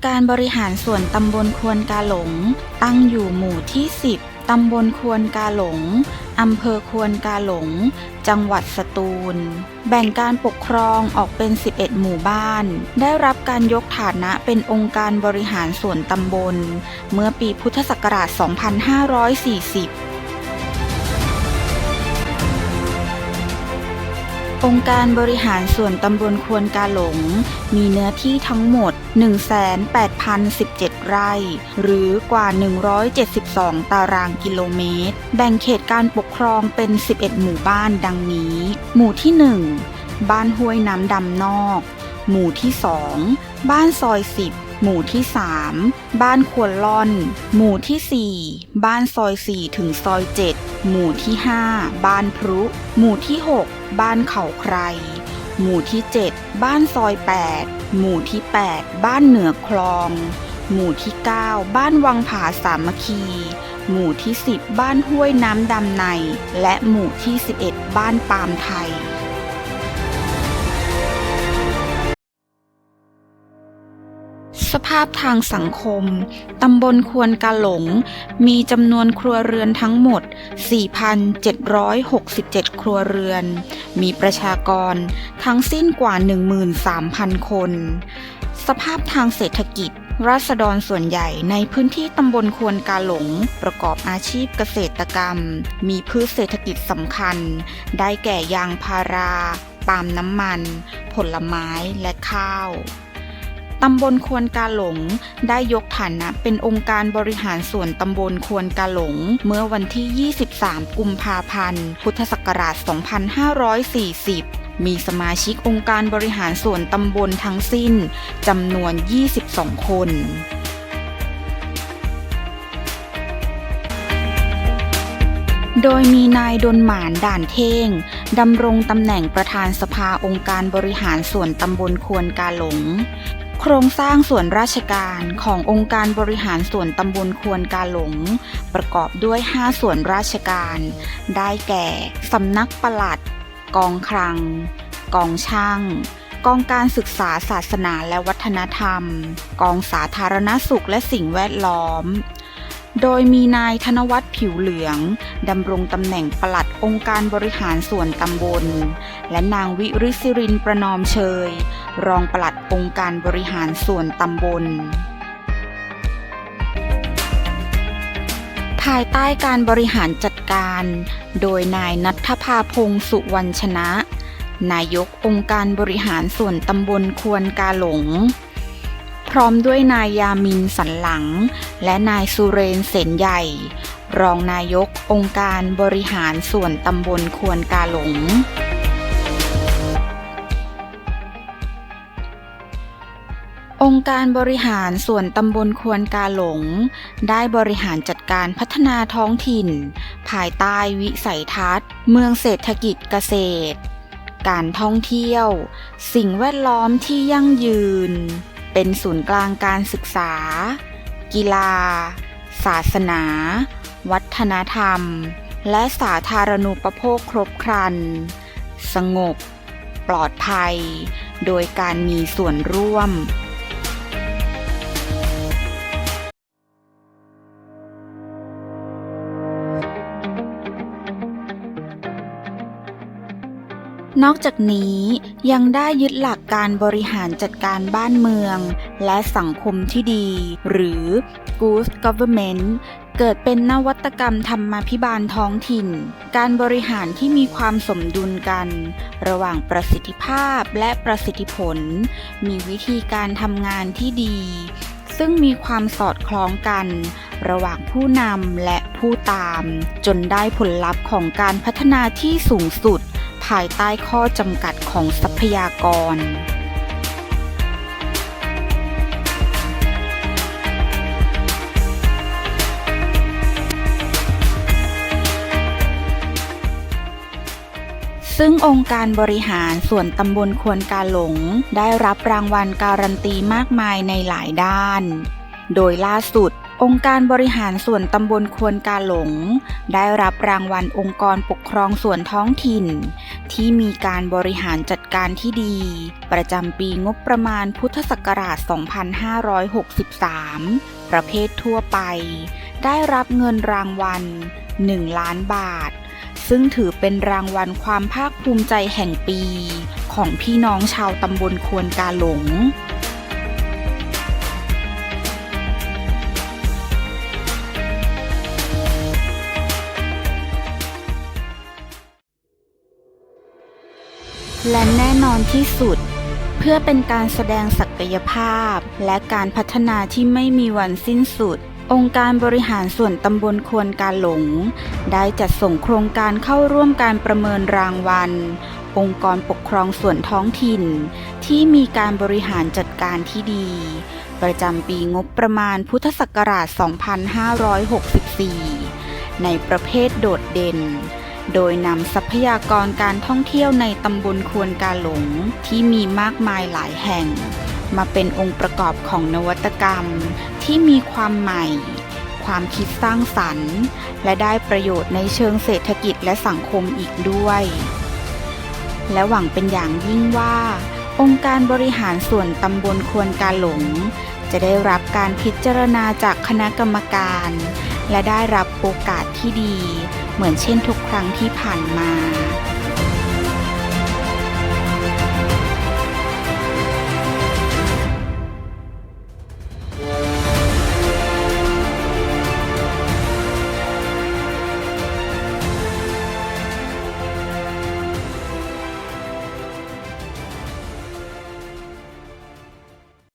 ค์การบริหารส่วนตำบลควนกาหลง ตั้งอยู่หมู่ที่ 10 ตำบลควนกาหลง อำเภอควนกาหลง จังหวัดสตูล แบ่งการปกครองออกเป็น 11 หมู่บ้าน ได้รับการยกฐานะเป็นองค์การบริหารส่วนตำบล เมื่อปีพุทธศักราช 2540 องค์การบริหารส่วนตำบลควนกาหลง มีเนื้อที่ทั้งหมด 1,8,017 ไร่ หรือกว่า 172 ตารางกิโลเมตร แบ่งเขตการปกครองเป็น 11 หมู่บ้านดังนี้ หมู่ที่ 1 บ้านห้วยน้ำดำนอก หมู่ที่ 2 บ้านซอย 10 หมู่ที่ 3 บ้านควนล่อน หมู่ที่ 4 บ้านซอย 4 ถึงซอย 7 หมู่ที่ 5 บ้านพรุ หมู่ที่ 6 บ้านเขาใคร หมู่ที่ 7 บ้านซอย 8 หมู่ที่ 8 บ้านเหนือคลอง หมู่ที่ 9 บ้านวังผาสามัคคีหมู่ที่ 10 บ้านห้วยน้ำดำใน และหมู่ที่ 11 บ้านปามไทย สภาพทางสังคม ตำบลควนกาหลง มีจำนวนครัวเรือนทั้งหมด 4,767 ครัวเรือน มีประชากรทั้งสิ้นกว่า 13,000 คน สภาพทางเศรษฐกิจราษฎรส่วนใหญ่ในพื้นที่ตำบลควนกาหลง ประกอบอาชีพเกษตรกรรม มีพืชเศรษฐกิจสำคัญ ได้แก่ยางพารา ปาล์มน้ำมัน ผลไม้และข้าว ตำบลควนกาหลง ได้ยกฐานะเป็นองค์การบริหารส่วนตำบลควนกาหลง เมื่อวันที่ 23 กุมภาพันธ์ พุทธศักราช 2540 มีสมาชิกองค์การบริหารส่วนตำบลทั้งสิ้นจำนวน 22 คนโดยมีนายดนหมานด่านเท่งดำรงตำแหน่งประธานสภาองค์การบริหารส่วนตำบลควนกาหลง โครงสร้างส่วนราชการขององค์การบริหารส่วนตำบลควนกาหลง ประกอบด้วย 5 ส่วนราชการ ได้แก่ สำนักปลัด กองคลัง กองช่าง กองการศึกษาศาสนาและวัฒนธรรม กองสาธารณสุขและสิ่งแวดล้อม โดยมีนายธนวัฒน์ผิวเหลืองดำรงตำแหน่งปลัดองค์การบริหารส่วนตำบล และนางวิริศิรินประนอมเชย รองปลัดองค์การบริหารส่วนตำบล ภายใต้การบริหารจัดการ โดยนายนัทภาพงศ์สุวรรณชนะ นายกองค์การบริหารส่วนตำบลควนกาหลง พร้อมด้วยนายยามินสันหลัง และนายสุเรนเสนใหญ่ รองนายกองค์การบริหารส่วนตำบลควนกาหลงองค์การบริหารส่วนตำบลควนกาหลง ได้บริหารจัดการพัฒนาท้องถิ่น ภายใต้วิสัยทัศน์ เมืองเศรษฐกิจเกษตร การท่องเที่ยว สิ่งแวดล้อมที่ยั่งยืน เป็นศูนย์กลางการศึกษา กีฬา ศาสนา วัฒนธรรม และสาธารณูปโภคครบครัน สงบ ปลอดภัย โดยการมีส่วนร่วม นอกจากนี้ยังได้ยึดหลักการบริหารจัดการบ้านเมือง และสังคมที่ดี หรือ Good Government เกิดเป็นนวัตกรรมธรรมาภิบาลท้องถิ่น การบริหารที่มีความสมดุลกัน ระหว่างประสิทธิภาพและประสิทธิผล มีวิธีการทำงานที่ดี ซึ่งมีความสอดคล้องกัน ระหว่างผู้นำและผู้ตาม จนได้ผลลัพธ์ของการพัฒนาที่สูงสุด ภายใต้ข้อจำกัดของทรัพยากรซึ่งองค์การบริหารส่วนตำบลควนกาหลง ได้รับรางวัลการันตีมากมายในหลายด้าน โดยล่าสุด องค์การบริหารส่วนตำบลควนกาหลง ได้รับรางวัลองค์กรปกครองส่วนท้องถิ่น ที่มีการบริหารจัดการที่ดี ประจำปีงบประมาณพุทธศักราช 2563 ประเภททั่วไป ได้รับเงินรางวัล 1 ล้านบาท ซึ่งถือเป็นรางวัลความภาคภูมิใจแห่งปี ของพี่น้องชาวตำบลควนกาหลง และแน่นอนที่สุด เพื่อเป็นการแสดงศักยภาพ และการพัฒนาที่ไม่มีวันสิ้นสุด องค์การบริหารส่วนตำบลควนการหลง ได้จัดส่งโครงการเข้าร่วมการประเมินรางวัล องค์กรปกครองส่วนท้องถิ่น ที่มีการบริหารจัดการที่ดี ประจำปีงบประมาณพุทธศักราช 2564 ในประเภทโดดเด่น โดยนำทรัพยากรการท่องเที่ยวในตำบลควนกาหลงที่มีมากมายหลายแห่ง มาเป็นองค์ประกอบของนวัตกรรม ที่มีความใหม่ ความคิดสร้างสรรค์ และได้ประโยชน์ในเชิงเศรษฐกิจและสังคมอีกด้วย และหวังเป็นอย่างยิ่งว่า องค์การบริหารส่วนตำบลควนกาหลง จะได้รับการพิจารณาจากคณะกรรมการ และได้รับโอกาสที่ดี เหมือนเช่นทุก ครั้งที่ผ่านมา